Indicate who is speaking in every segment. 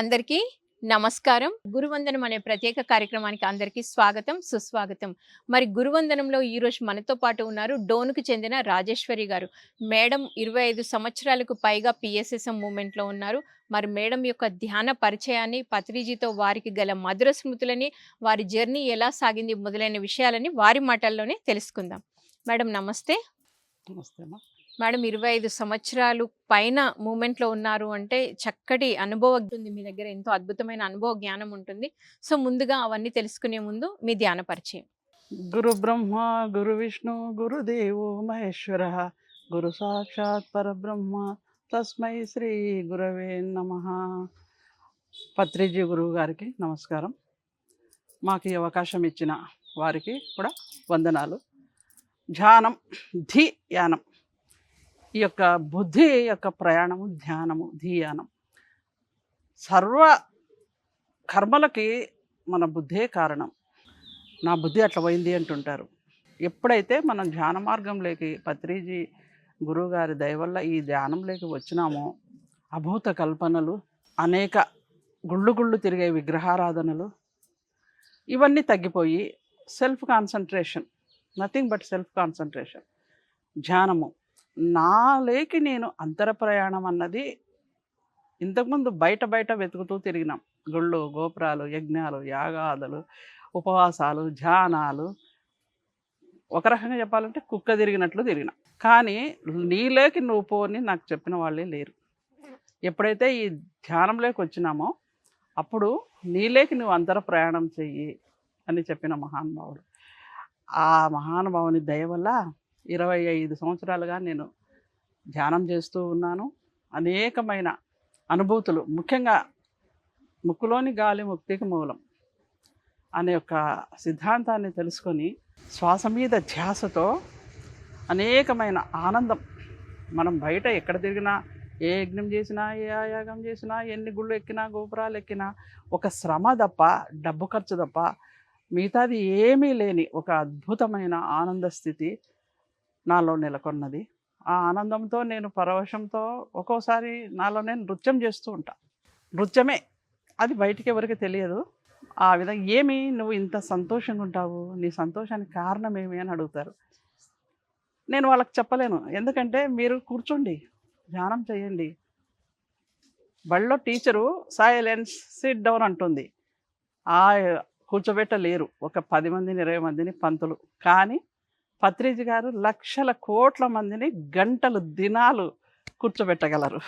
Speaker 1: అందరికీ నమస్కారం గురువందనం అనే ప్రత్యేక కార్యక్రమానికి అందరికీ స్వాగతం సుస్వాగతం మరి గురువందనంలో ఈరోజు మనతో పాటు ఉన్నారు డోన్కు చెందిన రాజేశ్వరి గారు మేడం ఇరవై ఐదు సంవత్సరాలకు పైగా పిఎస్ఎస్ఎం మూమెంట్లో ఉన్నారు మరి మేడం యొక్క ధ్యాన పరిచయాన్ని పత్రిజీతో వారికి గల మధుర స్మృతులని వారి జర్నీ ఎలా సాగింది మొదలైన విషయాలని వారి మాటల్లోనే తెలుసుకుందాం మేడం నమస్తే నమస్తే మేడం ఇరవై ఐదు సంవత్సరాలు పైన మూమెంట్లో ఉన్నారు అంటే చక్కటి అనుభవం ఉంటుంది మీ దగ్గర ఎంతో అద్భుతమైన అనుభవ జ్ఞానం ఉంటుంది సో ముందుగా అవన్నీ తెలుసుకునే ముందు మీ ధ్యాన పరిచయం
Speaker 2: గురు బ్రహ్మ గురు విష్ణు గురుదేవో మహేశ్వర గురు సాక్షాత్ పరబ్రహ్మ తస్మై శ్రీ గురవే నమ పత్రిజీ గురువు గారికి నమస్కారం మాకు ఈ అవకాశం ఇచ్చిన వారికి కూడా వందనాలు ధ్యానం ధి యానం ఈ యొక్క బుద్ధి యొక్క ప్రయాణము ధ్యానము ధ్యానం సర్వ కర్మలకి మన బుద్ధే కారణం నా బుద్ధి అట్లా పోయింది అంటుంటారు ఎప్పుడైతే మనం ధ్యాన మార్గంలోకి పత్రిజీ గురువుగారి దయవల్ల ఈ ధ్యానంలోకి వచ్చినామో అభూత కల్పనలు అనేక గుళ్ళు గుళ్ళు తిరిగే విగ్రహారాధనలు ఇవన్నీ తగ్గిపోయి self concentration nothing but self concentration ధ్యానము నా లేకి నేను అంతర ప్రయాణం అన్నది ఇంతకుముందు బయట బయట వెతుకుతూ తిరిగినాం గుళ్ళు గోపురాలు యజ్ఞాలు యాగాదులు ఉపవాసాలు ధ్యానాలు ఒక రకంగా చెప్పాలంటే కుక్క తిరిగినట్లు తిరిగినాం కానీ నీలోకి నువ్వు పోని నాకు చెప్పిన వాళ్ళే లేరు ఎప్పుడైతే ఈ ధ్యానంలోకి వచ్చినామో అప్పుడు నీలేకి నువ్వు అంతర ప్రయాణం చెయ్యి అని చెప్పిన మహానుభావుడు ఆ మహానుభావుని దయ వల్ల ఇరవై ఐదు సంవత్సరాలుగా నేను ధ్యానం చేస్తూ ఉన్నాను అనేకమైన అనుభూతులు ముఖ్యంగా ముక్కులోని గాలి ముక్తికి మూలం అనే ఒక సిద్ధాంతాన్ని తెలుసుకొని శ్వాస మీద ధ్యాసతో అనేకమైన ఆనందం మనం బయట ఎక్కడ తిరిగినా ఏ యజ్ఞం చేసినా ఏ ఆయాగం చేసినా ఎన్ని గుళ్ళు ఎక్కినా గోపురాలు ఎక్కినా ఒక శ్రమ తప్ప డబ్బు ఖర్చు తప్ప మిగతాది ఏమీ లేని ఒక అద్భుతమైన ఆనంద స్థితి నాలో నెలకొన్నది ఆ ఆనందంతో నేను పరవశంతో ఒక్కోసారి నాలో నేను నృత్యం చేస్తూ ఉంటా నృత్యమే అది బయటికి ఎవరికి తెలియదు ఆ విధంగా ఏమి నువ్వు ఇంత సంతోషంగా ఉంటావు నీ సంతోషానికి కారణం ఏమి అని అడుగుతారు నేను వాళ్ళకి చెప్పలేను ఎందుకంటే మీరు కూర్చోండి ధ్యానం చేయండి బళ్ళో టీచరు సైలెన్స్ సిట్ డౌన్ అంటుంది ఆ కూర్చోబెట్టలేరు ఒక పది మందిని ఇరవై మందిని పంతులు కానీ పత్రిజ్ గారు లక్షల కోట్ల మందిని గంటలు దినాలు కూర్చోబెట్టగలరు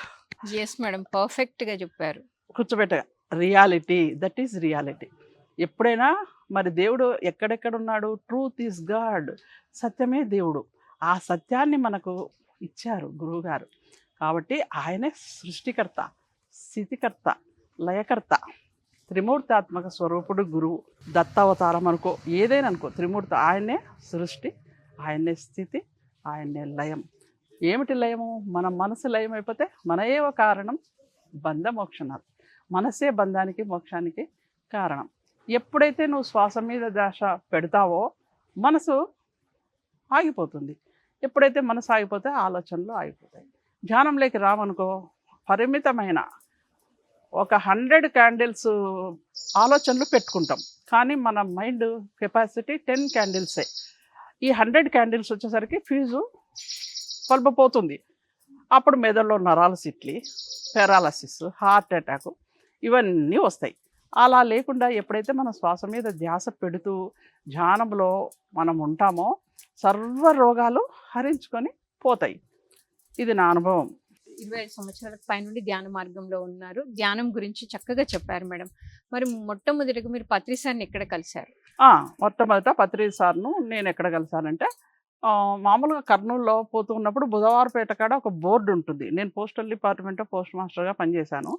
Speaker 1: ఎస్ మేడం పర్ఫెక్ట్గా చెప్పారు
Speaker 2: కూర్చోబెట్ట రియాలిటీ దట్ ఈజ్ రియాలిటీ ఎప్పుడైనా మరి దేవుడు ఎక్కడెక్కడ ఉన్నాడు ట్రూత్ ఈస్ గాడ్ సత్యమే దేవుడు ఆ సత్యాన్ని మనకు ఇచ్చారు గురువుగారు కాబట్టి ఆయనే సృష్టికర్త స్థితికర్త లయకర్త త్రిమూర్తాత్మక స్వరూపుడు గురువు దత్తావతారం అనుకో ఏదైనా అనుకో త్రిమూర్తి ఆయనే సృష్టి ఆయనే స్థితి ఆయనే లయం ఏమిటి లయము మన మనసు లయం అయిపోతే మన ఒక కారణం బంధ మోక్షణాలు మనసే బంధానికి మోక్షానికి కారణం ఎప్పుడైతే నువ్వు శ్వాస మీద దాశ పెడతావో మనసు ఆగిపోతుంది ఎప్పుడైతే మనసు ఆగిపోతే ఆలోచనలు ఆగిపోతాయి ధ్యానంలోకి రావనుకో పరిమితమైన ఒక హండ్రెడ్ క్యాండిల్స్ ఆలోచనలు పెట్టుకుంటాం కానీ మన మైండ్ కెపాసిటీ టెన్ క్యాండిల్సే ఈ హండ్రెడ్ క్యాండిల్స్ వచ్చేసరికి ఫీజు కొల్పపోతుంది అప్పుడు మెదడులో నరాల సిట్లి పెరాలసిస్ హార్ట్ అటాక్ ఇవన్నీ వస్తాయి అలా లేకుండా ఎప్పుడైతే మనం శ్వాస మీద ధ్యాస పెడుతూ ధ్యానంలో మనం ఉంటామో సర్వ రోగాలు హరించుకొని పోతాయి ఇది నా అనుభవం
Speaker 1: ఇరవై ఐదు సంవత్సరాల పై నుండి ధ్యాన మార్గంలో ఉన్నారు ధ్యానం గురించి చక్కగా చెప్పారు మేడం మరి మొట్టమొదటిగా మీరు పత్రిసాన్ని ఎక్కడ కలిశారు
Speaker 2: మొట్టమొదట పత్రిక సార్ను నేను ఎక్కడ కలిసానంటే మామూలుగా కర్నూలులో పోతూ ఉన్నప్పుడు బుధవారపేట కాడ ఒక బోర్డు ఉంటుంది నేను పోస్టల్ డిపార్ట్మెంట్ పోస్ట్ మాస్టర్ గా పనిచేశాను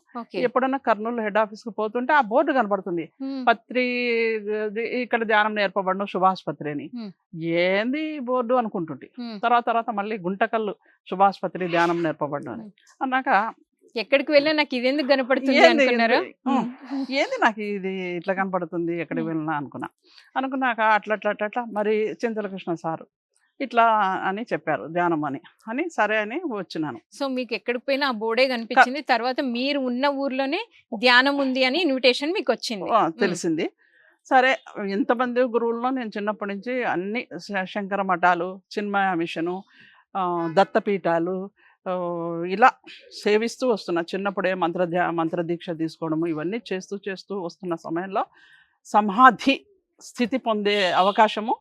Speaker 2: ఎప్పుడైనా కర్నూలు హెడ్ ఆఫీస్ కు పోతుంటే ఆ బోర్డు కనబడుతుంది పత్రి ఇక్కడ ధ్యానం నేర్పబడిన పత్రి అని ఏంది బోర్డు అనుకుంటుంది తర్వాత తర్వాత మళ్ళీ గుంటకల్లు పత్రి ధ్యానం నేర్పబడిన
Speaker 1: అన్నాక ఎక్కడికి వెళ్ళినా నాకు ఇది ఎందుకు కనపడుతుంది అనుకున్నారు
Speaker 2: ఏంది నాకు ఇది ఇట్లా కనపడుతుంది ఎక్కడికి వెళ్ళినా అనుకున్నా అనుకున్నాక అట్లా అట్లా అట్లా మరి కృష్ణ సారు ఇట్లా అని చెప్పారు ధ్యానం అని అని సరే అని వచ్చినాను
Speaker 1: సో మీకు ఎక్కడికి పోయినా ఆ బోర్డే కనిపించింది తర్వాత మీరు ఉన్న ఊర్లోనే ధ్యానం ఉంది అని ఇన్విటేషన్ మీకు వచ్చింది
Speaker 2: తెలిసింది సరే ఎంతమంది గురువుల్లో నేను చిన్నప్పటి నుంచి అన్ని శంకర మఠాలు చిన్మయ మిషను దత్తపీఠాలు ఇలా సేవిస్తూ వస్తున్నా చిన్నప్పుడే మంత్ర మంత్రదీక్ష తీసుకోవడము ఇవన్నీ చేస్తూ చేస్తూ వస్తున్న సమయంలో సమాధి స్థితి పొందే అవకాశము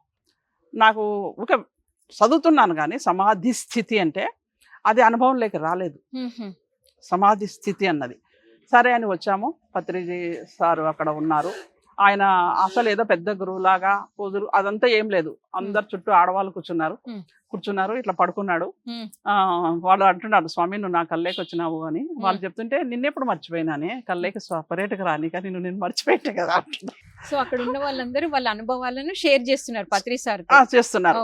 Speaker 2: నాకు ఒక చదువుతున్నాను కానీ సమాధి స్థితి అంటే అది అనుభవంలోకి రాలేదు సమాధి స్థితి అన్నది సరే అని వచ్చాము పత్రిజీ సారు అక్కడ ఉన్నారు ఆయన అసలు ఏదో పెద్ద గురువులాగా కుదురు అదంతా ఏం లేదు అందరు చుట్టూ ఆడవాళ్ళు కూర్చున్నారు కూర్చున్నారు ఇట్లా పడుకున్నాడు ఆ వాళ్ళు అంటున్నారు స్వామి నువ్వు నా కల్లేకి వచ్చినావు అని వాళ్ళు చెప్తుంటే నిన్నెప్పుడు మర్చిపోయినానే కల్లేకి సపరేట్ గా రాని కానీ నువ్వు నేను మర్చిపోయింటే కదా
Speaker 1: సో అక్కడ ఉన్న వాళ్ళందరూ వాళ్ళ అనుభవాలను షేర్ చేస్తున్నారు పత్రి సార్
Speaker 2: చేస్తున్నారు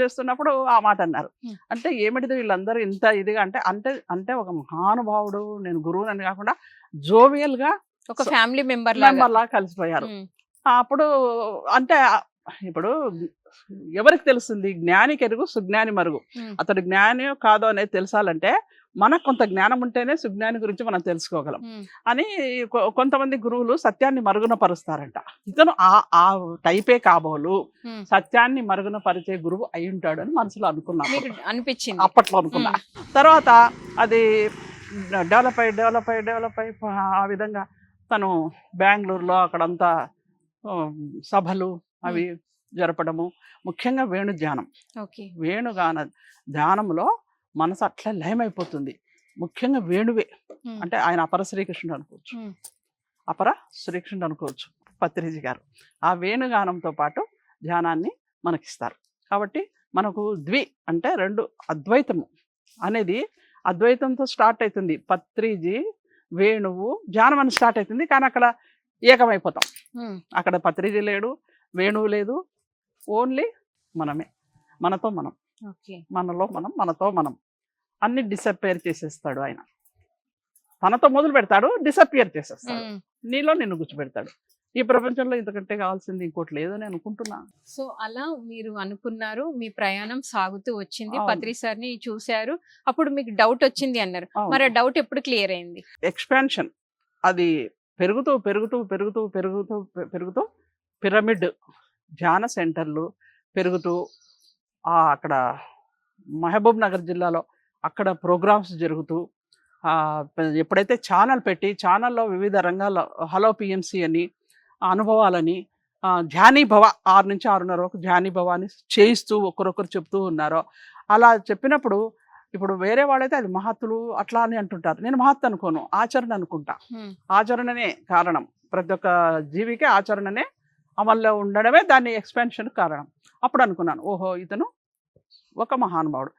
Speaker 2: చేస్తున్నప్పుడు ఆ మాట అన్నారు అంటే ఏమిటిది వీళ్ళందరూ ఇంత ఇదిగా అంటే అంటే అంటే ఒక మహానుభావుడు నేను గురువునని కాకుండా జోవియల్ గా
Speaker 1: ఒక ఫ్యామిలీ మెంబర్
Speaker 2: లా కలిసిపోయారు అప్పుడు అంటే ఇప్పుడు ఎవరికి తెలుస్తుంది జ్ఞాని కెరుగు సుజ్ఞాని మరుగు అతడు జ్ఞాని కాదో అనేది తెలుసాలంటే మనకు కొంత జ్ఞానం ఉంటేనే సుజ్ఞాని గురించి మనం తెలుసుకోగలం అని కొంతమంది గురువులు సత్యాన్ని మరుగున పరుస్తారంట ఇతను ఆ ఆ టైపే కాబోలు సత్యాన్ని మరుగున పరిచే గురువు అయి ఉంటాడు అని మనసులో అనుకున్నా అనిపించింది అప్పట్లో అనుకున్నా తర్వాత అది డెవలప్ అయ్యి డెవలప్ అయ్యి డెవలప్ అయ్యి ఆ విధంగా తను బెంగళూరులో అక్కడంతా సభలు అవి జరపడము ముఖ్యంగా వేణు ధ్యానం వేణుగాన ధ్యానంలో మనసు అట్లా లయమైపోతుంది ముఖ్యంగా వేణువే అంటే ఆయన అపర శ్రీకృష్ణుడు అనుకోవచ్చు అపర శ్రీకృష్ణుడు అనుకోవచ్చు పత్రిజీ గారు ఆ వేణుగానంతో పాటు ధ్యానాన్ని మనకిస్తారు కాబట్టి మనకు ద్వి అంటే రెండు అద్వైతము అనేది అద్వైతంతో స్టార్ట్ అవుతుంది పత్రిజీ వేణువు జానవని స్టార్ట్ అవుతుంది కానీ అక్కడ ఏకమైపోతాం అక్కడ పత్రిక లేడు వేణువు లేదు ఓన్లీ మనమే మనతో మనం మనలో మనం మనతో మనం అన్ని డిసప్పేర్ చేసేస్తాడు ఆయన తనతో మొదలు పెడతాడు డిసప్పియర్ చేసేస్తాడు నీలో నిన్ను గుర్చిపెడతాడు ఈ ప్రపంచంలో ఇంతకంటే కావాల్సింది ఇంకోటి లేదని అనుకుంటున్నా
Speaker 1: సో అలా మీరు అనుకున్నారు మీ ప్రయాణం సాగుతూ వచ్చింది పత్రి సార్ని చూశారు అప్పుడు మీకు డౌట్ వచ్చింది అన్నారు మరి ఆ డౌట్ ఎప్పుడు క్లియర్ అయింది
Speaker 2: ఎక్స్పాన్షన్ అది పెరుగుతూ పెరుగుతూ పెరుగుతూ పెరుగుతూ పెరుగుతూ పిరమిడ్ ధ్యాన సెంటర్లు పెరుగుతూ అక్కడ మహబూబ్ నగర్ జిల్లాలో అక్కడ ప్రోగ్రామ్స్ జరుగుతూ ఎప్పుడైతే ఛానల్ పెట్టి ఛానల్లో వివిధ రంగాల్లో హలో పిఎంసి అని అనుభవాలని ధ్యానీభవ ఆరు నుంచి ఆరున్నర వరకు ధ్యానీభవ అని చేయిస్తూ ఒకరొకరు చెప్తూ ఉన్నారో అలా చెప్పినప్పుడు ఇప్పుడు వేరే వాళ్ళైతే అది మహత్తులు అట్లా అని అంటుంటారు నేను మహత్వ అనుకోను ఆచరణ అనుకుంటా ఆచరణనే కారణం ప్రతి ఒక్క జీవికి ఆచరణనే అమల్లో ఉండడమే దాన్ని ఎక్స్పెన్షన్ కారణం అప్పుడు అనుకున్నాను ఓహో ఇతను ఒక మహానుభావుడు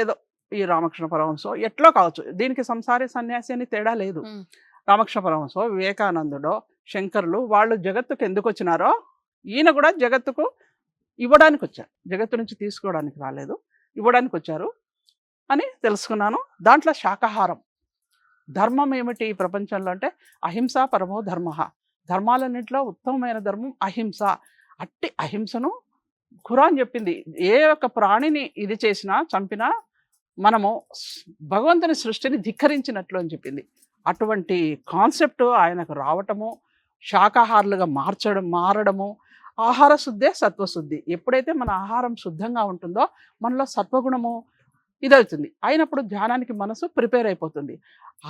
Speaker 2: ఏదో ఈ రామకృష్ణ పరహంసో ఎట్లో కావచ్చు దీనికి సంసారి సన్యాసి అని తేడా లేదు రామకృష్ణ పరహంసో వివేకానందుడో శంకరులు వాళ్ళు జగత్తుకు ఎందుకు వచ్చినారో ఈయన కూడా జగత్తుకు ఇవ్వడానికి వచ్చారు జగత్తు నుంచి తీసుకోవడానికి రాలేదు ఇవ్వడానికి వచ్చారు అని తెలుసుకున్నాను దాంట్లో శాకాహారం ధర్మం ఏమిటి ఈ ప్రపంచంలో అంటే అహింస పరమో ధర్మ ధర్మాలన్నింటిలో ఉత్తమమైన ధర్మం అహింస అట్టి అహింసను ఖురాన్ చెప్పింది ఏ ఒక్క ప్రాణిని ఇది చేసినా చంపినా మనము భగవంతుని సృష్టిని ధిక్కరించినట్లు అని చెప్పింది అటువంటి కాన్సెప్ట్ ఆయనకు రావటము శాకాహారులుగా మార్చడం మారడము ఆహార శుద్ధే సత్వశుద్ధి ఎప్పుడైతే మన ఆహారం శుద్ధంగా ఉంటుందో మనలో సత్వగుణము ఇదవుతుంది అయినప్పుడు ధ్యానానికి మనసు ప్రిపేర్ అయిపోతుంది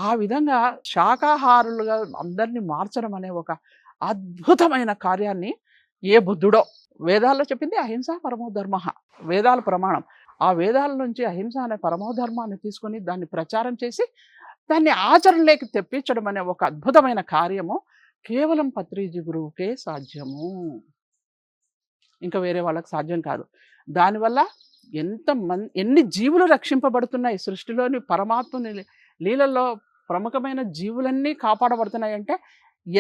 Speaker 2: ఆ విధంగా శాకాహారులుగా అందరినీ మార్చడం అనే ఒక అద్భుతమైన కార్యాన్ని ఏ బుద్ధుడో వేదాల్లో చెప్పింది అహింస పరమో ధర్మ వేదాల ప్రమాణం ఆ వేదాల నుంచి అహింస అనే పరమోధర్మాన్ని తీసుకొని దాన్ని ప్రచారం చేసి దాన్ని ఆచరణలోకి తెప్పించడం అనే ఒక అద్భుతమైన కార్యము కేవలం పత్రిజీ గురువుకే సాధ్యము ఇంకా వేరే వాళ్ళకి సాధ్యం కాదు దానివల్ల ఎంత మన్ ఎన్ని జీవులు రక్షింపబడుతున్నాయి సృష్టిలోని పరమాత్మని లీలల్లో ప్రముఖమైన జీవులన్నీ కాపాడబడుతున్నాయంటే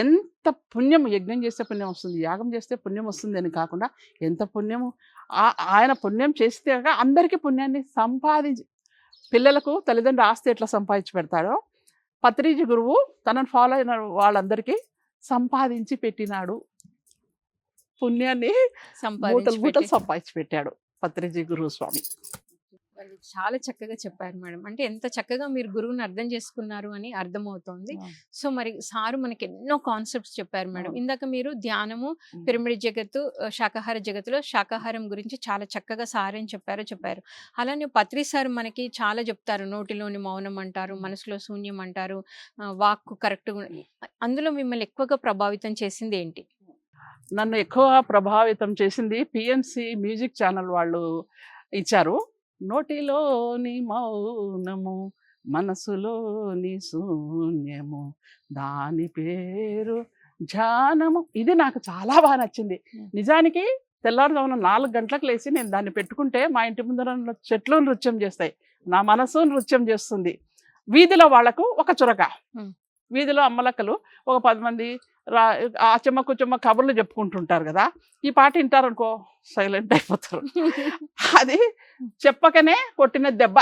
Speaker 2: ఎంత పుణ్యం యజ్ఞం చేస్తే పుణ్యం వస్తుంది యాగం చేస్తే పుణ్యం వస్తుంది అని కాకుండా ఎంత పుణ్యము ఆయన పుణ్యం చేస్తే అందరికీ పుణ్యాన్ని సంపాదించి పిల్లలకు తల్లిదండ్రులు ఆస్తి ఎట్లా సంపాదించి పెడతాడో పత్రిజీ గురువు తనను ఫాలో అయిన వాళ్ళందరికీ సంపాదించి పెట్టినాడు పుణ్యాన్ని సంపాదించి పెట్టాడు పత్రిజీ గురుస్వామి
Speaker 1: వాళ్ళు చాలా చక్కగా చెప్పారు మేడం అంటే ఎంత చక్కగా మీరు గురువుని అర్థం చేసుకున్నారు అని అర్థమవుతోంది సో మరి సారు మనకి ఎన్నో కాన్సెప్ట్స్ చెప్పారు మేడం ఇందాక మీరు ధ్యానము పిరమిడ్ జగత్తు శాకాహార జగత్తులో శాకాహారం గురించి చాలా చక్కగా సార్ అని చెప్పారో చెప్పారు అలానే పత్రి సార్ మనకి చాలా చెప్తారు నోటిలోని మౌనం అంటారు మనసులో శూన్యం అంటారు వాక్కు కరెక్ట్గా అందులో మిమ్మల్ని ఎక్కువగా ప్రభావితం చేసింది ఏంటి
Speaker 2: నన్ను ఎక్కువ ప్రభావితం చేసింది పిఎంసి మ్యూజిక్ ఛానల్ వాళ్ళు ఇచ్చారు నోటిలోని మౌనము మనసులోని శూన్యము దాని పేరు ధ్యానము ఇది నాకు చాలా బాగా నచ్చింది నిజానికి తెల్లవారుజామున నాలుగు గంటలకు లేచి నేను దాన్ని పెట్టుకుంటే మా ఇంటి ముందర చెట్లు నృత్యం చేస్తాయి నా మనసు నృత్యం చేస్తుంది వీధిలో వాళ్లకు ఒక చురక వీధిలో అమ్మలక్కలు ఒక పది మంది రా ఆచమ్మ కొంచెమ్మ కబుర్లు చెప్పుకుంటుంటారు కదా ఈ పాట వింటారనుకో సైలెంట్ అయిపోతారు అది చెప్పకనే కొట్టిన దెబ్బ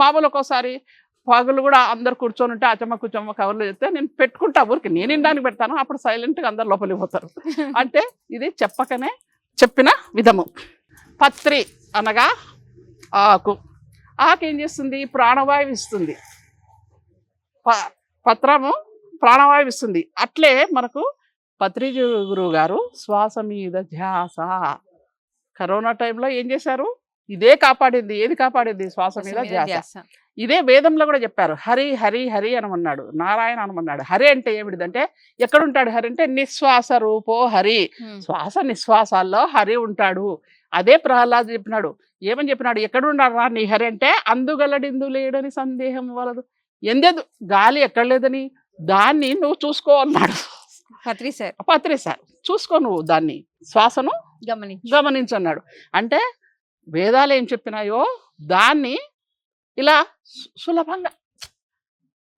Speaker 2: మామూలు ఒక్కోసారి పగులు కూడా అందరు కూర్చొని ఉంటే అచమ్మ కూర్చొమ్మ కవర్లు చెప్తే నేను పెట్టుకుంటా ఊరికి నేను ఇండానికి పెడతాను అప్పుడు సైలెంట్గా అందరు లోపలిపోతారు అంటే ఇది చెప్పకనే చెప్పిన విధము పత్రి అనగా ఆకు ఆకు ఏం చేస్తుంది ప్రాణవాయువు ఇస్తుంది పత్రము ప్రాణవాయువు ఇస్తుంది అట్లే మనకు పత్రిజు గురువు గారు శ్వాస మీద ధ్యాస కరోనా టైంలో ఏం చేశారు ఇదే కాపాడింది ఏది కాపాడింది శ్వాస మీద ధ్యాస ఇదే వేదంలో కూడా చెప్పారు హరి హరి హరి అనమన్నాడు నారాయణ అనమన్నాడు హరి అంటే ఏమిటిదంటే ఎక్కడుంటాడు హరి అంటే నిశ్వాస రూపో హరి శ్వాస నిశ్వాసాల్లో హరి ఉంటాడు అదే ప్రహ్లాద్ చెప్పినాడు ఏమని చెప్పినాడు రా నీ హరి అంటే అందుగలడిందు లేడని సందేహం వలదు ఎందేదు గాలి ఎక్కడ లేదని దాన్ని నువ్వు చూసుకో అన్నాడు పత్రి సార్ చూసుకో నువ్వు దాన్ని శ్వాసను గమని గమనించు అన్నాడు అంటే వేదాలు ఏం చెప్పినాయో దాన్ని ఇలా సులభంగా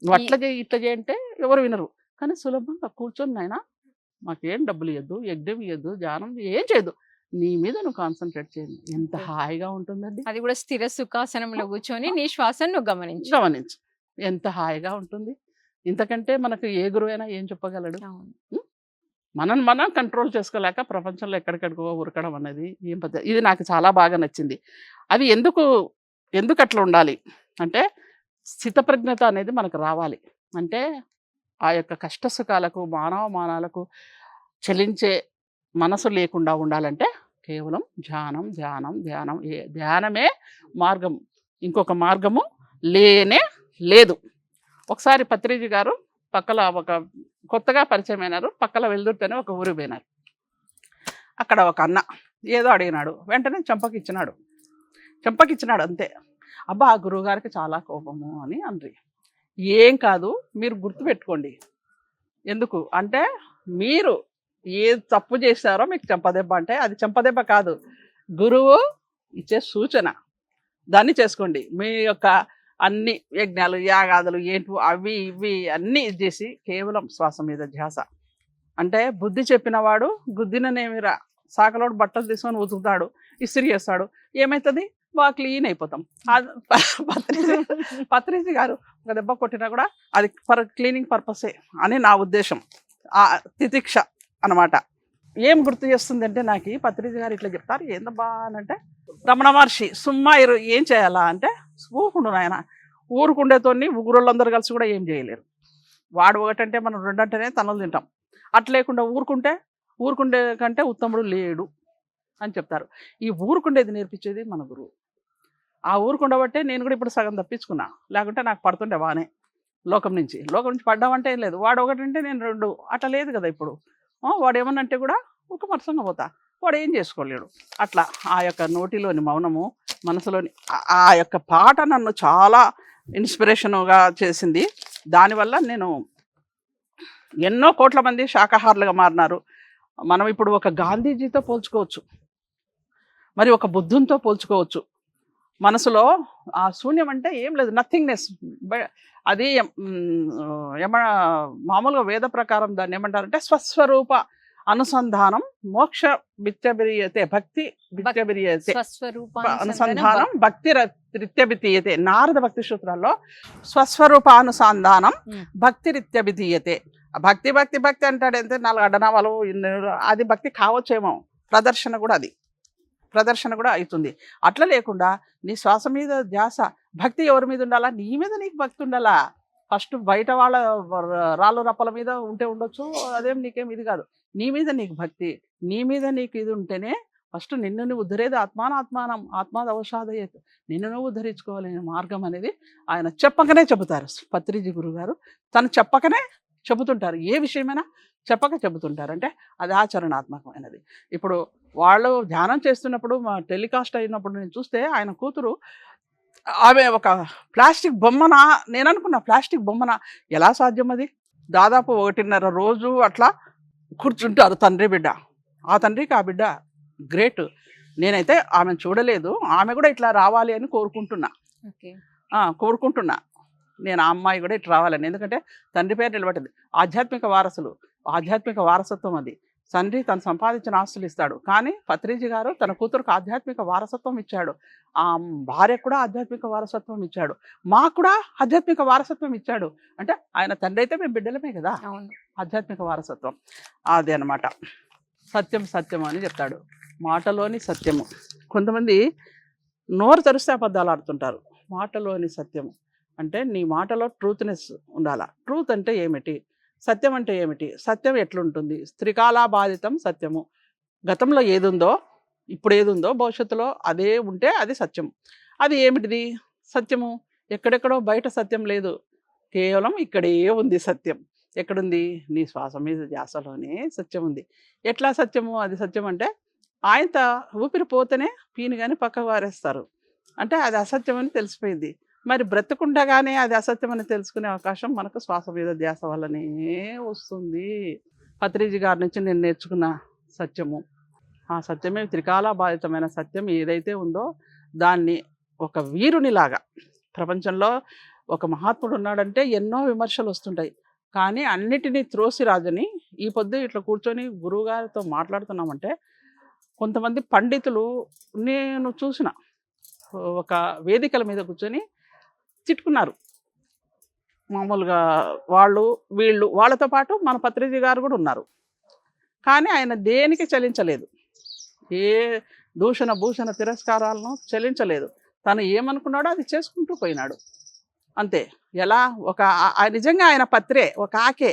Speaker 2: నువ్వు అట్లా చేయి ఇట్లా చేయంటే ఎవరు వినరు కానీ సులభంగా కూర్చొని నాయన మాకేం డబ్బులు ఇవ్వద్దు యజ్ఞం ఇవ్వద్దు ధ్యానం ఏం చేయదు నీ మీద నువ్వు కాన్సన్ట్రేట్ చేయండి ఎంత హాయిగా ఉంటుందండి
Speaker 1: అది కూడా స్థిర సుఖాసనంలో కూర్చొని నీ శ్వాసను నువ్వు గమనించు
Speaker 2: గమనించు ఎంత హాయిగా ఉంటుంది ఇంతకంటే మనకు ఏ గురువైనా ఏం చెప్పగలడు మనం మనం కంట్రోల్ చేసుకోలేక ప్రపంచంలో ఎక్కడికెక్కడికో ఉరకడం అన్నది ఏం పద్ధతి ఇది నాకు చాలా బాగా నచ్చింది అవి ఎందుకు ఎందుకు అట్లా ఉండాలి అంటే స్థితప్రజ్ఞత అనేది మనకు రావాలి అంటే ఆ యొక్క కష్టసుఖాలకు మానవ మానాలకు చెలించే మనసు లేకుండా ఉండాలంటే కేవలం ధ్యానం ధ్యానం ధ్యానం ధ్యానమే మార్గం ఇంకొక మార్గము లేనే లేదు ఒకసారి పత్రిజీ గారు పక్కల ఒక కొత్తగా పరిచయమైనారు పక్కల వెళ్దుర్తనే ఒక ఊరు పోయినారు అక్కడ ఒక అన్న ఏదో అడిగినాడు వెంటనే చంపకిచ్చినాడు చంపకిచ్చినాడు అంతే అబ్బా ఆ గురువుగారికి చాలా కోపము అని అంది ఏం కాదు మీరు గుర్తుపెట్టుకోండి ఎందుకు అంటే మీరు ఏ తప్పు చేశారో మీకు చెంపదెబ్బ అంటే అది చెంపదెబ్బ కాదు గురువు ఇచ్చే సూచన దాన్ని చేసుకోండి మీ యొక్క అన్ని యజ్ఞాలు యాగాదులు ఏంటి అవి ఇవి అన్నీ చేసి కేవలం శ్వాస మీద ధ్యాస అంటే బుద్ధి చెప్పినవాడు గుద్దిననేమిరా సాకలోడు బట్టలు తీసుకొని ఉతుకుతాడు ఇస్త్రీ చేస్తాడు ఏమవుతుంది బాగా క్లీన్ అయిపోతాం పత్రిజీ పత్రిజీ గారు ఒక దెబ్బ కొట్టినా కూడా అది ఫర్ క్లీనింగ్ పర్పసే అని నా ఉద్దేశం ఆ తితిక్ష అనమాట ఏం గుర్తు చేస్తుంది అంటే నాకు పత్రిజీ గారు ఇట్లా చెప్తారు ఏందబ్బా అని అంటే రమణ మహర్షి సుమ్మా ఏం చేయాలా అంటే ఊరుకుండు ఆయన ఊరుకుండేతోని ఊరోళ్ళందరూ కలిసి కూడా ఏం చేయలేరు వాడు ఒకటంటే మనం రెండంటేనే తనలు తింటాం అట్లేకుండా ఊరుకుంటే ఊరుకుండే కంటే ఉత్తముడు లేడు అని చెప్తారు ఈ ఊరుకుండేది నేర్పించేది మన గురువు ఆ ఊరుకుండబట్టే నేను కూడా ఇప్పుడు సగం తప్పించుకున్నా లేకుంటే నాకు పడుతుండే బాగానే లోకం నుంచి లోకం నుంచి పడ్డామంటే ఏం లేదు వాడు ఒకటంటే నేను రెండు అట్లా లేదు కదా ఇప్పుడు వాడు ఏమన్నా అంటే కూడా ఒక మరసంగా పోతా వాడు ఏం చేసుకోలేడు అట్లా ఆ యొక్క నోటిలోని మౌనము మనసులోని ఆ యొక్క పాట నన్ను చాలా ఇన్స్పిరేషన్గా చేసింది దానివల్ల నేను ఎన్నో కోట్ల మంది శాకాహారులుగా మారినారు మనం ఇప్పుడు ఒక గాంధీజీతో పోల్చుకోవచ్చు మరి ఒక బుద్ధునితో పోల్చుకోవచ్చు మనసులో ఆ శూన్యం అంటే ఏం లేదు నథింగ్నెస్ అది ఏమ మామూలుగా వేద ప్రకారం దాన్ని ఏమంటారంటే స్వస్వరూప అనుసంధానం మోక్ష విత్యబిరియతే భక్తి విత్యబిరియతే అనుసంధానం భక్తి రిత్యభితీయతే నారద భక్తి సూత్రాల్లో స్వస్వరూపానుసంధానం భక్తి రిత్యభితీయతే భక్తి భక్తి భక్తి అంటాడు అంటే నాలుగు అడనవాలు అది భక్తి కావచ్చేమో ప్రదర్శన కూడా అది ప్రదర్శన కూడా అవుతుంది అట్లా లేకుండా నీ శ్వాస మీద ధ్యాస భక్తి ఎవరి మీద ఉండాలా నీ మీద నీకు భక్తి ఉండాలా ఫస్ట్ బయట వాళ్ళ రాళ్ళు రప్పల మీద ఉంటే ఉండొచ్చు అదేం నీకేం ఇది కాదు నీ మీద నీకు భక్తి నీ మీద నీకు ఇది ఉంటేనే ఫస్ట్ నిన్ను నువ్వు ఉద్ధరేది ఆత్మానాత్మానం ఆత్మాదవసాదయ్యేది నిన్ను నువ్వు ఉద్ధరించుకోవాలనే మార్గం అనేది ఆయన చెప్పకనే చెబుతారు పత్రిజీ గురుగారు తను చెప్పకనే చెబుతుంటారు ఏ విషయమైనా చెప్పక చెబుతుంటారు అంటే అది ఆచరణాత్మకమైనది ఇప్పుడు వాళ్ళు ధ్యానం చేస్తున్నప్పుడు మా టెలికాస్ట్ అయినప్పుడు నేను చూస్తే ఆయన కూతురు ఆమె ఒక ప్లాస్టిక్ బొమ్మన నేను అనుకున్నా ప్లాస్టిక్ బొమ్మన ఎలా సాధ్యం అది దాదాపు ఒకటిన్నర రోజు అట్లా కూర్చుంటే అది తండ్రి బిడ్డ ఆ తండ్రికి ఆ బిడ్డ గ్రేట్ నేనైతే ఆమెను చూడలేదు ఆమె కూడా ఇట్లా రావాలి అని కోరుకుంటున్నా కోరుకుంటున్నా నేను ఆ అమ్మాయి కూడా ఇట్లా రావాలని ఎందుకంటే తండ్రి పేరు నిలబడింది ఆధ్యాత్మిక వారసులు ఆధ్యాత్మిక వారసత్వం అది తండ్రి తను సంపాదించిన ఆస్తులు ఇస్తాడు కానీ పత్రిజీ గారు తన కూతురుకు ఆధ్యాత్మిక వారసత్వం ఇచ్చాడు ఆ భార్య కూడా ఆధ్యాత్మిక వారసత్వం ఇచ్చాడు మాకు కూడా ఆధ్యాత్మిక వారసత్వం ఇచ్చాడు అంటే ఆయన తండ్రి అయితే మేము బిడ్డలమే కదా ఆధ్యాత్మిక వారసత్వం అది అనమాట సత్యం సత్యం అని చెప్తాడు మాటలోని సత్యము కొంతమంది నోరు తెరిస్తే అబద్ధాలు ఆడుతుంటారు మాటలోని సత్యము అంటే నీ మాటలో ట్రూత్నెస్ ఉండాలా ట్రూత్ అంటే ఏమిటి సత్యం అంటే ఏమిటి సత్యం ఎట్లుంటుంది స్త్రీకాలా బాధితం సత్యము గతంలో ఏదుందో ఇప్పుడు ఏదుందో భవిష్యత్తులో అదే ఉంటే అది సత్యం అది ఏమిటిది సత్యము ఎక్కడెక్కడో బయట సత్యం లేదు కేవలం ఇక్కడే ఉంది సత్యం ఎక్కడుంది నీ శ్వాస మీద ధ్యాసలోనే సత్యం ఉంది ఎట్లా సత్యము అది సత్యం అంటే ఆయనత ఊపిరి పోతేనే పీని కానీ పక్క వారేస్తారు అంటే అది అసత్యం అని తెలిసిపోయింది మరి బ్రతుకుండగానే అది అసత్యం అని తెలుసుకునే అవకాశం మనకు శ్వాస మీద ధ్యాస వల్లనే వస్తుంది పత్రిజీ గారి నుంచి నేను నేర్చుకున్న సత్యము ఆ సత్యమే త్రికాల బాధితమైన సత్యం ఏదైతే ఉందో దాన్ని ఒక వీరునిలాగా ప్రపంచంలో ఒక మహాత్ముడు ఉన్నాడంటే ఎన్నో విమర్శలు వస్తుంటాయి కానీ అన్నిటినీ త్రోసి రాదని ఈ పొద్దు ఇట్లా కూర్చొని గురువుగారితో మాట్లాడుతున్నామంటే కొంతమంది పండితులు నేను చూసిన ఒక వేదికల మీద కూర్చొని తిట్టుకున్నారు మామూలుగా వాళ్ళు వీళ్ళు వాళ్ళతో పాటు మన పత్రిక గారు కూడా ఉన్నారు కానీ ఆయన దేనికి చలించలేదు ఏ దూషణ భూషణ తిరస్కారాలను చలించలేదు తను ఏమనుకున్నాడో అది చేసుకుంటూ పోయినాడు అంతే ఎలా ఒక నిజంగా ఆయన పత్రే ఒక ఆకే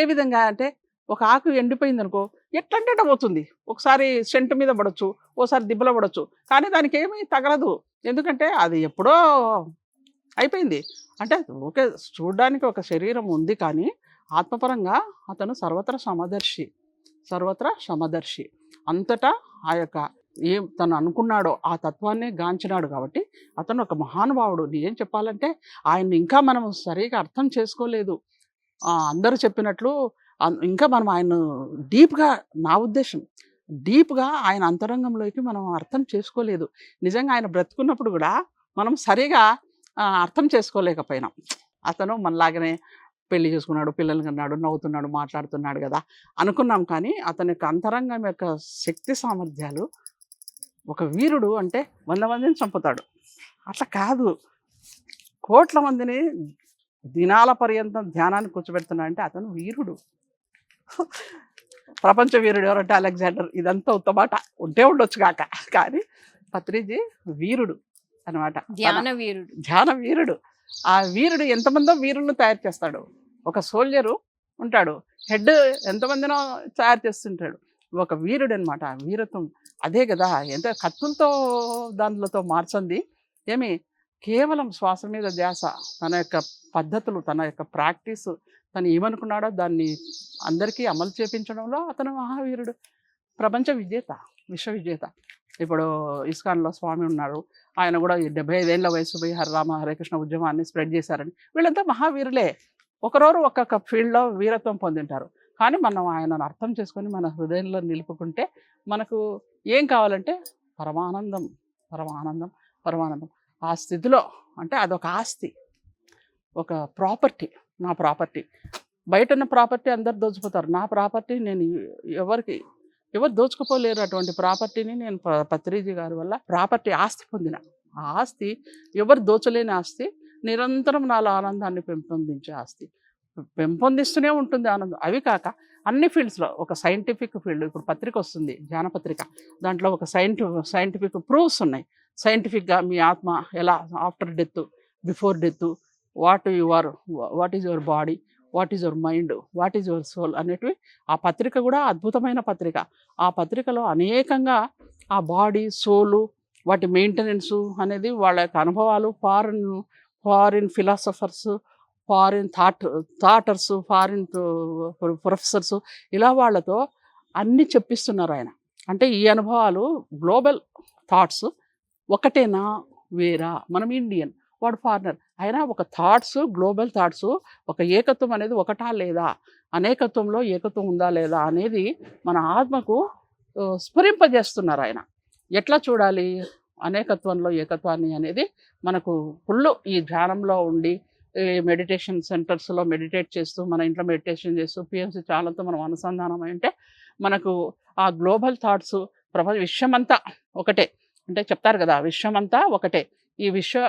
Speaker 2: ఏ విధంగా అంటే ఒక ఆకు ఎండిపోయింది అనుకో ఎట్లంటే పోతుంది ఒకసారి సెంటు మీద పడవచ్చు ఓసారి దిబ్బలో పడవచ్చు కానీ దానికి ఏమీ తగలదు ఎందుకంటే అది ఎప్పుడో అయిపోయింది అంటే ఓకే చూడడానికి ఒక శరీరం ఉంది కానీ ఆత్మపరంగా అతను సర్వత్ర సమదర్శి సర్వత్ర సమదర్శి అంతటా ఆ యొక్క ఏం తను అనుకున్నాడో ఆ తత్వాన్నే గాంచినాడు కాబట్టి అతను ఒక మహానుభావుడు నేనేం చెప్పాలంటే ఆయన ఇంకా మనం సరిగా అర్థం చేసుకోలేదు అందరూ చెప్పినట్లు ఇంకా మనం ఆయన డీప్గా నా ఉద్దేశం డీప్గా ఆయన అంతరంగంలోకి మనం అర్థం చేసుకోలేదు నిజంగా ఆయన బ్రతుకున్నప్పుడు కూడా మనం సరిగా అర్థం చేసుకోలేకపోయినాం అతను మనలాగనే పెళ్లి చేసుకున్నాడు పిల్లలు కన్నాడు నవ్వుతున్నాడు మాట్లాడుతున్నాడు కదా అనుకున్నాం కానీ అతని యొక్క అంతరంగం యొక్క శక్తి సామర్థ్యాలు ఒక వీరుడు అంటే వంద మందిని చంపుతాడు అట్లా కాదు కోట్ల మందిని దినాల పర్యంతం ధ్యానాన్ని కూర్చోబెడుతున్నా అంటే అతను వీరుడు ప్రపంచ వీరుడు ఎవరంటే అలెగ్జాండర్ ఇదంతా ఉత్తమాట ఉంటే ఉండొచ్చు కాక కానీ పత్రిజీ వీరుడు
Speaker 1: అనమాట ధ్యాన వీరుడు
Speaker 2: ధ్యాన వీరుడు ఆ వీరుడు ఎంతమందో వీరులను తయారు చేస్తాడు ఒక సోల్జరు ఉంటాడు హెడ్ ఎంతమందినో తయారు చేస్తుంటాడు ఒక వీరుడు అనమాట వీరత్వం అదే కదా ఎంత కత్తులతో దాంట్లతో మార్చండి ఏమి కేవలం శ్వాస మీద ధ్యాస తన యొక్క పద్ధతులు తన యొక్క ప్రాక్టీస్ తను ఏమనుకున్నాడో దాన్ని అందరికీ అమలు చేపించడంలో అతను మహావీరుడు ప్రపంచ విజేత విశ్వవిజేత ఇప్పుడు ఇస్కాన్లో స్వామి ఉన్నారు ఆయన కూడా డెబ్బై ఐదేళ్ల వయసు పోయి హరిరామ హరేకృష్ణ ఉద్యమాన్ని స్ప్రెడ్ చేశారని వీళ్ళంతా మహావీరులే ఒకరోజు ఒక్కొక్క ఫీల్డ్లో వీరత్వం పొందింటారు కానీ మనం ఆయనను అర్థం చేసుకొని మన హృదయంలో నిలుపుకుంటే మనకు ఏం కావాలంటే పరమానందం పరమానందం పరమానందం ఆ స్థితిలో అంటే అదొక ఆస్తి ఒక ప్రాపర్టీ నా ప్రాపర్టీ బయట ఉన్న ప్రాపర్టీ అందరు దోచుకుపోతారు నా ప్రాపర్టీ నేను ఎవరికి ఎవరు దోచుకుపోలేరు అటువంటి ప్రాపర్టీని నేను పత్రిజీ గారి వల్ల ప్రాపర్టీ ఆస్తి పొందిన ఆ ఆస్తి ఎవరు దోచలేని ఆస్తి నిరంతరం నాలో ఆనందాన్ని పెంపొందించే ఆస్తి పెంపొందిస్తూనే ఉంటుంది ఆనందం అవి కాక అన్ని ఫీల్డ్స్లో ఒక సైంటిఫిక్ ఫీల్డ్ ఇప్పుడు పత్రిక వస్తుంది జానపత్రిక దాంట్లో ఒక సైంటి సైంటిఫిక్ ప్రూఫ్స్ ఉన్నాయి సైంటిఫిక్గా మీ ఆత్మ ఎలా after death before death what your what is your body what is your mind what is your soul అనేటివి ఆ పత్రిక కూడా అద్భుతమైన పత్రిక ఆ పత్రికలో అనేకంగా ఆ బాడీ సోలు వాటి మెయింటెనెన్సు అనేది వాళ్ళ యొక్క అనుభవాలు foreign foreign philosophers foreign thought thoughters foreign professors ఇలా వాళ్ళతో అన్నీ చెప్పిస్తున్నారు ఆయన అంటే ఈ అనుభవాలు గ్లోబల్ థాట్స్ ఒకటేనా వేరా మనం ఇండియన్ వాడు ఫారినర్ అయినా ఒక థాట్స్ గ్లోబల్ థాట్స్ ఒక ఏకత్వం అనేది ఒకటా లేదా అనేకత్వంలో ఏకత్వం ఉందా లేదా అనేది మన ఆత్మకు స్ఫురింపజేస్తున్నారు ఆయన ఎట్లా చూడాలి అనేకత్వంలో ఏకత్వాన్ని అనేది మనకు ఫుల్ ఈ ధ్యానంలో ఉండి మెడిటేషన్ సెంటర్స్లో మెడిటేట్ చేస్తూ మన ఇంట్లో మెడిటేషన్ చేస్తూ పిఎంసి చాలాతో మనం అనుసంధానం అంటే మనకు ఆ గ్లోబల్ థాట్స్ ప్రపంచ విశ్వమంతా ఒకటే అంటే చెప్తారు కదా విశ్వమంతా ఒకటే ఈ విశ్వ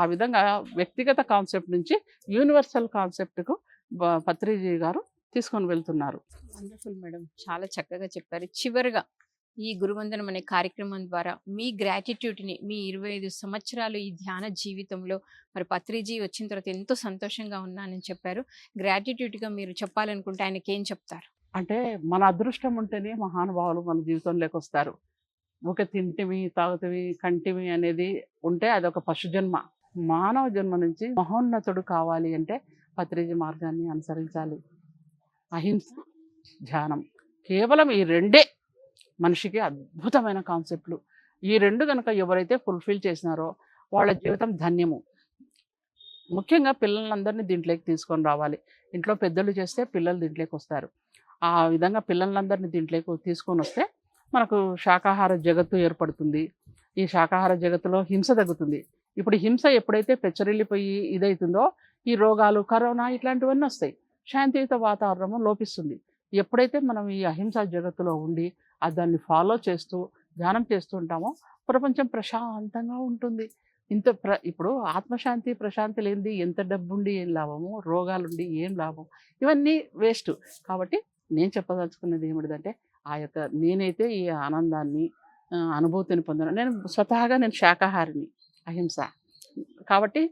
Speaker 2: ఆ విధంగా వ్యక్తిగత కాన్సెప్ట్ నుంచి యూనివర్సల్ కాన్సెప్ట్కు పత్రిజీ గారు తీసుకొని వెళ్తున్నారు
Speaker 1: వండర్ఫుల్ మేడం చాలా చక్కగా చెప్పారు చివరిగా ఈ గురువందనం అనే కార్యక్రమం ద్వారా మీ గ్రాటిట్యూడ్ని మీ ఇరవై ఐదు సంవత్సరాలు ఈ ధ్యాన జీవితంలో మరి పత్రిజీ వచ్చిన తర్వాత ఎంతో సంతోషంగా ఉన్నానని చెప్పారు గ్రాటిట్యూడ్గా మీరు చెప్పాలనుకుంటే ఆయనకి ఏం చెప్తారు
Speaker 2: అంటే మన అదృష్టం ఉంటేనే మహానుభావులు మన జీవితంలోకి వస్తారు ఒక తింటివి తాగుతవి కంటివి అనేది ఉంటే అదొక పశుజన్మ మానవ జన్మ నుంచి మహోన్నతుడు కావాలి అంటే పత్రిజీ మార్గాన్ని అనుసరించాలి అహింస ధ్యానం కేవలం ఈ రెండే మనిషికి అద్భుతమైన కాన్సెప్ట్లు ఈ రెండు కనుక ఎవరైతే ఫుల్ఫిల్ చేసినారో వాళ్ళ జీవితం ధన్యము ముఖ్యంగా పిల్లలందరినీ దీంట్లోకి తీసుకొని రావాలి ఇంట్లో పెద్దలు చేస్తే పిల్లలు దీంట్లోకి వస్తారు ఆ విధంగా పిల్లలందరినీ దీంట్లోకి తీసుకొని వస్తే మనకు శాకాహార జగత్తు ఏర్పడుతుంది ఈ శాకాహార జగత్తులో హింస తగ్గుతుంది ఇప్పుడు హింస ఎప్పుడైతే పెచ్చరిల్లిపోయి ఇదైతుందో ఈ రోగాలు కరోనా ఇట్లాంటివన్నీ వస్తాయి శాంతియుత వాతావరణం లోపిస్తుంది ఎప్పుడైతే మనం ఈ అహింస జగత్తులో ఉండి దాన్ని ఫాలో చేస్తూ ధ్యానం చేస్తూ ఉంటామో ప్రపంచం ప్రశాంతంగా ఉంటుంది ఇంత ప్ర ఇప్పుడు ఆత్మశాంతి ప్రశాంతి లేనిది ఎంత డబ్బుండి ఏం లాభము రోగాలుండి ఏం లాభం ఇవన్నీ వేస్ట్ కాబట్టి నేను చెప్పదలుచుకున్నది ఏమిటిదంటే ఆ యొక్క నేనైతే ఈ ఆనందాన్ని అనుభూతిని పొందాను నేను స్వతహాగా నేను శాకాహారిని అహింస కాబట్టి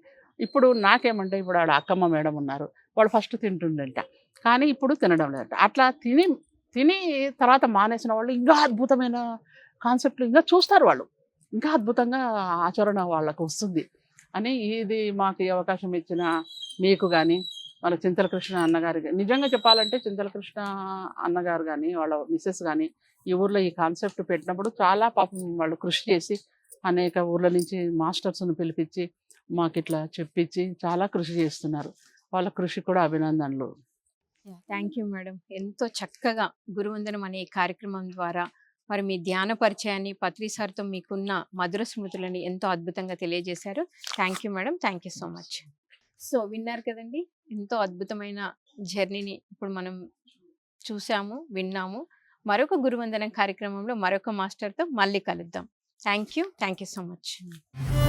Speaker 2: ఇప్పుడు నాకేమంటే ఇప్పుడు ఆడ అక్కమ్మ మేడం ఉన్నారు వాడు ఫస్ట్ తింటుండంట కానీ ఇప్పుడు తినడం లేదంట అట్లా తిని తిని తర్వాత మానేసిన వాళ్ళు ఇంకా అద్భుతమైన కాన్సెప్ట్లు ఇంకా చూస్తారు వాళ్ళు ఇంకా అద్భుతంగా ఆచరణ వాళ్ళకు వస్తుంది అని ఇది మాకు అవకాశం ఇచ్చిన మీకు కానీ మన చింతల కృష్ణ అన్నగారు నిజంగా చెప్పాలంటే చింతల కృష్ణ అన్నగారు కానీ వాళ్ళ మిస్సెస్ కానీ ఈ ఊర్లో ఈ కాన్సెప్ట్ పెట్టినప్పుడు చాలా పాపం వాళ్ళు కృషి చేసి అనేక ఊర్ల నుంచి మాస్టర్స్ను పిలిపించి మాకు ఇట్లా చెప్పించి చాలా కృషి చేస్తున్నారు వాళ్ళ కృషి కూడా అభినందనలు
Speaker 1: థ్యాంక్ యూ మేడం ఎంతో చక్కగా గురువందనం అనే కార్యక్రమం ద్వారా మరి మీ ధ్యాన పరిచయాన్ని పత్రిసార్తో మీకున్న మధుర స్మృతులని ఎంతో అద్భుతంగా తెలియజేశారు thank you madam thank you so much so విన్నారు కదండి ఎంతో అద్భుతమైన జర్నీని ఇప్పుడు మనం చూసాము విన్నాము మరొక గురువందనం కార్యక్రమంలో మరొక మాస్టర్తో మళ్ళీ కలుద్దాం thank you thank you so much